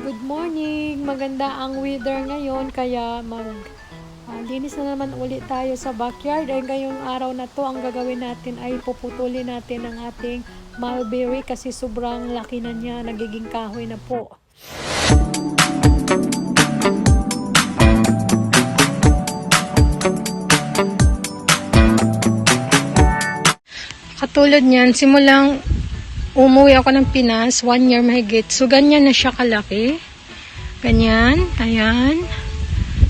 Good morning! Maganda ang weather ngayon kaya mag ah, linis na naman ulit tayo sa backyard. Ay ngayong araw na to ang gagawin natin ay puputulin natin ang ating mulberry kasi sobrang laki na niya, nagiging kahoy na po. Katulad niyan, simulang umuwi ako ng Pinas, one year mahigit. So, ganyan na siya kalaki. Ganyan, ayan.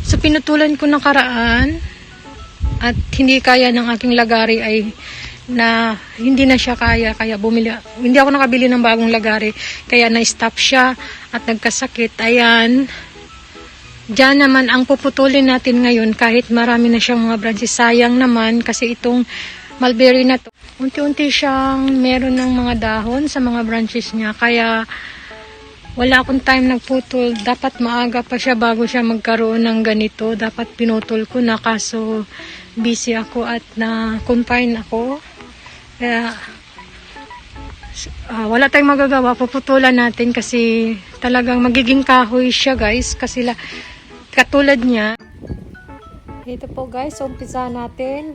So, pinutulan ko nakaraan at hindi kaya ng aking lagari ay na hindi na siya kaya kaya bumili hindi ako nakabili ng bagong lagari kaya na-stop siya at nagkasakit ayan Diyan naman ang puputulin natin ngayon kahit marami na siyang mga branches. Sayang naman kasi itong mulberry na to. Unti-unti siyang meron ng mga dahon sa mga branches niya. Kaya wala akong time nagputol. Dapat maaga pa siya bago siya magkaroon ng ganito. Dapat pinutol ko na kaso busy ako at na-confine ako. Kaya Ah, wala tayong magagawa, puputulan natin kasi talagang magiging kahoy siya guys kasi la, katulad niya. Ito po guys, umpisa natin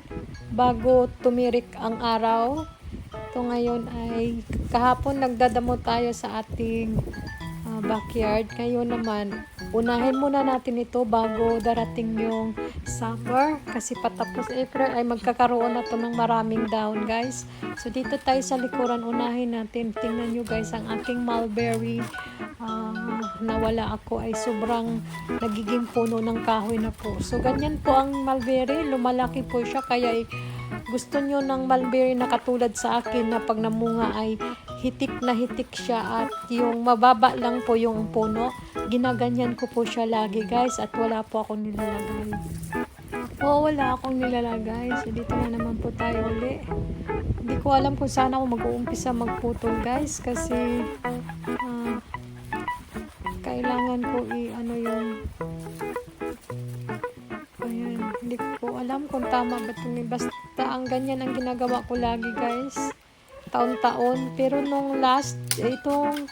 bago tumirik ang araw. Ito ngayon ay kahapon nagdadamo tayo sa ating ah, backyard. Ngayon naman, unahin muna natin ito bago darating yung summer kasi patapos April ay magkakaroon na to ng maraming down guys. So dito tayo sa likuran, unahin natin. Tingnan nyo guys, ang aking mulberry ah, nawala ako ay sobrang nagiging puno ng kahoy na po. So ganyan po ang mulberry, lumalaki po siya kaya eh, gusto nyo ng mulberry na katulad sa akin na pag namunga ay hitik na hitik siya at yung mababa lang po yung puno. Ginaganyan ko po siya lagi guys at wala po akong nilalagay. Oo, wala akong nilalagay. So dito na naman po tayo uli. Hindi ko alam kung saan ako mag-uumpisa magputol guys kasi kailangan ko i-ano yung Ayan, hindi ko alam kung tama ba ito. Basta ang ganyan ang ginagawa ko lagi guys. Taon-taon. Pero nung last, itong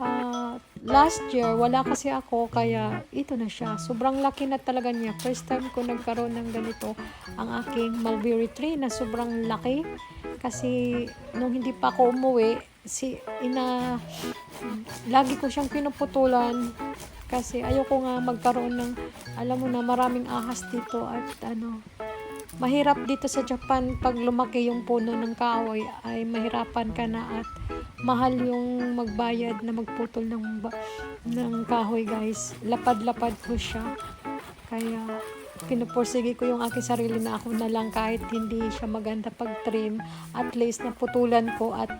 ah, last year, wala kasi ako. Kaya ito na siya. Sobrang laki na talaga niya. First time ko nagkaroon ng ganito ang aking mulberry tree na sobrang laki. Kasi nung hindi pa ako umuwi, si ina lagi ko siyang pinuputulan. Kasi ayoko nga magkaroon ng alam mo na maraming ahas dito at ano mahirap dito sa Japan pag lumaki yung puno ng kahoy ay mahirapan ka na at mahal yung magbayad na magputol ng ng kahoy guys. Lapad-lapad po siya. Kaya pinupursige ko yung aking sarili na ako na lang kahit hindi siya maganda pag trim at least naputulan ko at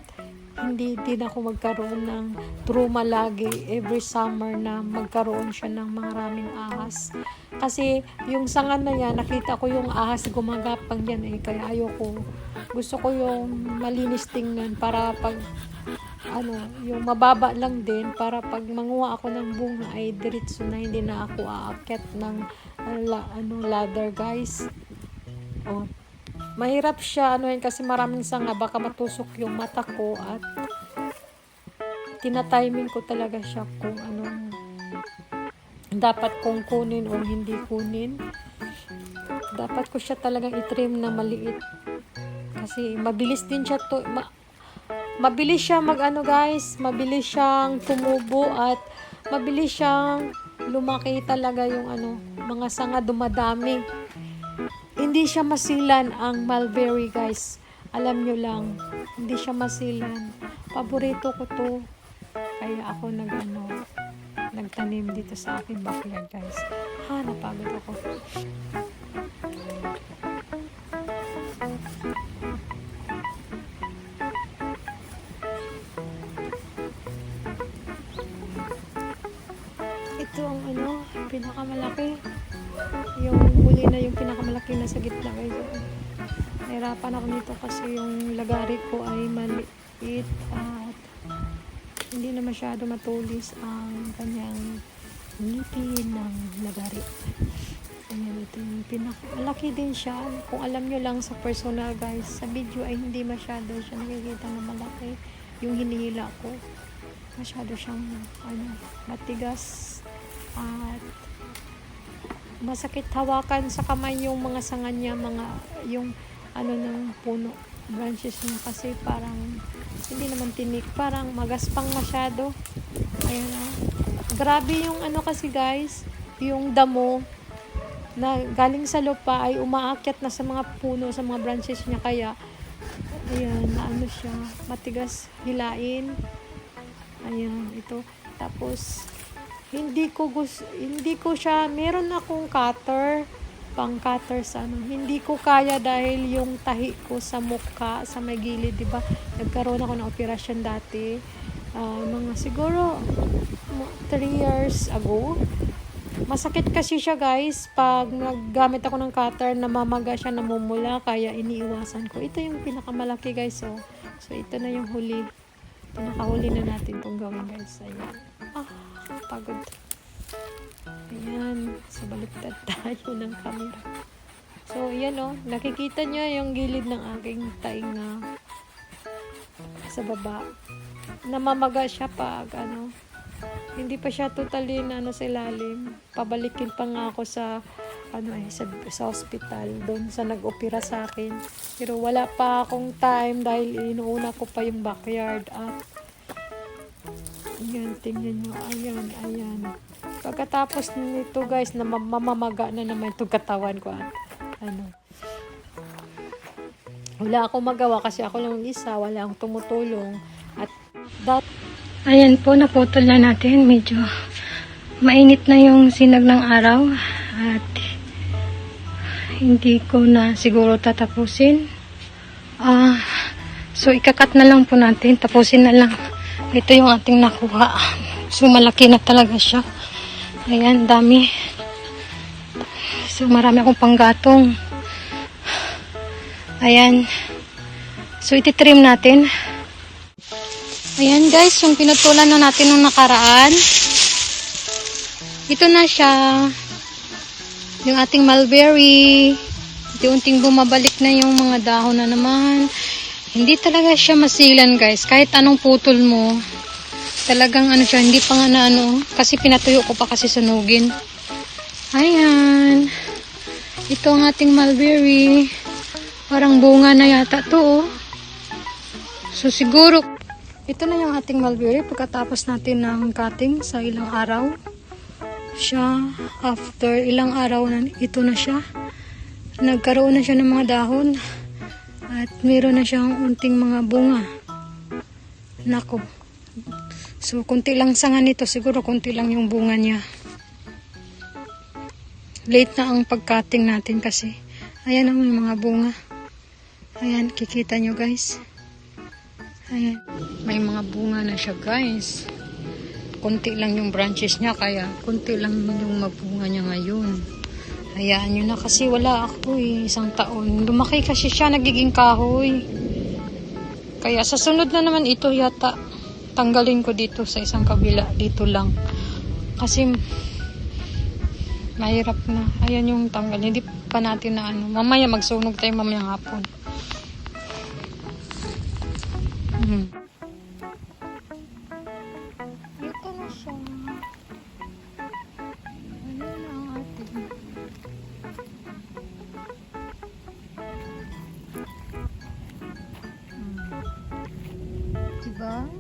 hindi din ako magkaroon ng truma lagi every summer na magkaroon siya ng maraming ahas. Kasi yung sangan na yan, nakita ko yung ahas gumagapang yan eh, kaya ayoko. Gusto ko yung malinis tingnan para pag ano, yung mababa lang din para pag manguha ako ng bunga ay diretso na hindi na ako aakyat ng ano, ladder guys. Oh, mahirap siya yun kasi maraming sanga. Baka matusok yung mata ko at tinatiming ko talaga siya kung anong dapat kong kunin o hindi kunin. Dapat ko siya talagang itrim na maliit. Kasi mabilis din siya to ma- mabilis siya mag ano guys. Mabilis siyang tumubo at mabilis siyang lumaki talaga yung ano mga sanga dumadami hindi siya masilan ang mulberry guys. Alam nyo lang, hindi siya masilan. Paborito ko to. Kaya ako nag ano, nagtanim dito sa aking backyard guys. Ha, napagod ako. Pinakamalaki na sa gitna guys. Nahirapan ako nito kasi yung lagari ko ay maliit at hindi na masyado matulis ang kanyang ngipin ng lagari. Ayan, ito yung pinakamalaki din siya. Kung alam nyo lang sa personal guys, sa video ay hindi masyado siya nakikita na malaki yung hinihila ko. masyado siyang ano, matigas at masakit hawakan sa kamay yung mga sanga niya, mga yung ano ng puno branches niya kasi parang hindi naman tinik, parang magaspang masyado. Ayan ah. Grabe yung ano kasi guys, yung damo na galing sa lupa ay umaakyat na sa mga puno, sa mga branches niya kaya ayan, ano siya, matigas hilain. Ayan, ito. Tapos, hindi ko gusto, hindi ko siya, meron akong cutter, pang cutter sa ano, hindi ko kaya dahil yung tahi ko sa mukha, sa may gilid, di ba? Nagkaroon ako ng operasyon dati, ah, mga siguro 3 years ago. Masakit kasi siya guys, pag naggamit ako ng cutter, namamaga siya, namumula, kaya iniiwasan ko. Ito yung pinakamalaki guys, oh. So, ito na yung huli. Pinakahuli na natin itong gawin guys. Ayan. Ah, pagod. Ayan. So, baliktad tayo ng camera. So, yan oh. Nakikita nyo yung gilid ng aking taing na sa baba. Namamaga siya pag ano. Hindi pa siya totally na ano sa ilalim. Pabalikin pa nga ako sa ano eh, sa, sa hospital doon sa nag-opera sa akin. Pero wala pa akong time dahil inuuna ko pa yung backyard at Ayan, tingnan nyo. Ayan, ayan. Pagkatapos nito guys, na mam- mamamaga na naman itong katawan ko. At, ano. Wala akong magawa kasi ako lang isa. Wala akong tumutulong. At that, Ayan po, naputol na natin. Medyo mainit na yung sinag ng araw. At hindi ko na siguro tatapusin. Ah, so, ikakat na lang po natin. Tapusin na lang. Ito yung ating nakuha. So, malaki na talaga siya. Ayan, dami. So, marami akong panggatong. Ayan. So, ititrim natin. Ayan guys, yung pinutulan na natin nung nakaraan. Ito na siya. Yung ating mulberry. Unti-unting bumabalik na yung mga dahon na naman. Hindi talaga siya masilan guys. Kahit anong putol mo. Talagang ano siya, hindi pa nga na ano. Kasi pinatuyo ko pa kasi sunugin. Ayan. Ito ang ating mulberry. Parang bunga na yata to oh. So siguro ito na yung ating mulberry pagkatapos natin ng cutting sa ilang araw. Siya, after ilang araw na ito na siya. Nagkaroon na siya ng mga dahon. At meron na siyang unting mga bunga. Nako. So, kunti lang sanga nito. Siguro kunti lang yung bunga niya. Late na ang pag-cutting natin kasi. Ayan ang mga bunga. Ayan, kikita nyo guys. Ayan. May mga bunga na siya guys. Kunti lang yung branches niya kaya kunti lang yung magbunga niya ngayon. Hayaan nyo na kasi wala ako eh, isang taon. Lumaki kasi siya, nagiging kahoy. Kaya sa sunod na naman ito yata tanggalin ko dito sa isang kabila. Dito lang. Kasi mahirap na. Ayan yung tanggal. Hindi pa natin na ano. Mamaya magsunog tayo mamayang hapon. Hmm. да.